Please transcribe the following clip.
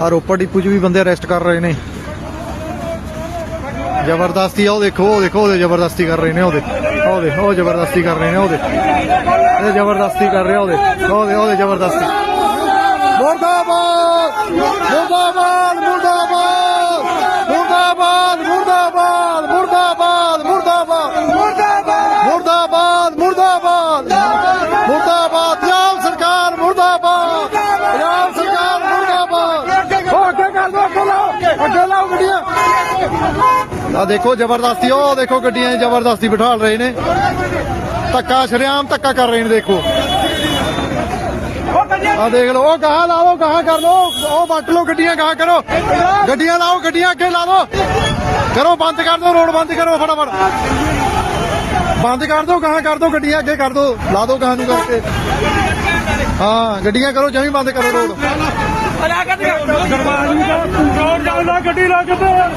ਆ ਰੋਪੜ ਡਿਪੂ 'ਚ ਵੀ ਬੰਦੇ ਅਰੈਸਟ ਕਰ ਰਹੇ ਨੇ। ਜ਼ਬਰਦਸਤੀ ਆ, ਉਹ ਦੇਖੋ ਉਹ ਦੇਖੋ ਉਹਦੇ ਜ਼ਬਰਦਸਤੀ ਕਰ ਰਹੇ ਨੇ ਉਹਦੇ ਉਹ ਉਹਦੇ ਉਹ ਜ਼ਬਰਦਸਤੀ ਕਰ ਰਹੇ ਨੇ ਉਹਦੇ ਇਹ ਜ਼ਬਰਦਸਤੀ ਕਰ ਰਿਹਾ ਉਹਦੇ ਉਹਦੇ ਉਹਦੇ ਜ਼ਬਰਦਸਤੀ। ਮੁਰਦਾਬਾਦ! ਅੱਗੇ ਲਾਓ ਗੱਡੀਆਂ। ਆ ਦੇਖੋ ਜ਼ਬਰਦਸਤੀ ਉਹ ਦੇਖੋ ਗੱਡੀਆਂ ਜ਼ਬਰਦਸਤੀ ਬਿਠਾਲ ਰਹੇ ਨੇ। ਧੱਕਾ ਸ਼ਰਿਆਮ ਧੱਕਾ ਕਰ ਰਹੇ ਨੇ, ਦੇਖੋ। ਆ ਦੇਖ ਲਓ, ਉਹ ਗਾਹ ਲਾ ਲਓ, ਗਾਹ ਕਰ ਲਓ, ਉਹ ਵੱਟ ਲਓ ਗੱਡੀਆਂ, ਗਾਹ ਕਰੋ। ਗੱਡੀਆਂ ਲਾਓ, ਗੱਡੀਆਂ ਅੱਗੇ ਲਾ ਲਓ। ਕਰੋ, ਬੰਦ ਕਰ ਦਿਓ, ਰੋਡ ਬੰਦ ਕਰੋ ਫਟਾਫਟ। ਬੰਦ ਕਰ ਦਿਓ, ਗਾਹ ਕਰ ਦਿਓ, ਗੱਡੀਆਂ ਅੱਗੇ ਕਰ ਦਿਓ, ਲਾ ਦਿਓ ਗਾਹ ਨੂੰ ਕਰਕੇ। ਹਾਂ, ਗੱਡੀਆਂ ਕਰੋ, ਜਮੀ ਬੰਦ ਕਰੋ ਰੋਡ। ਗੱਡੀ ਲਾ ਕਿੱਧਰ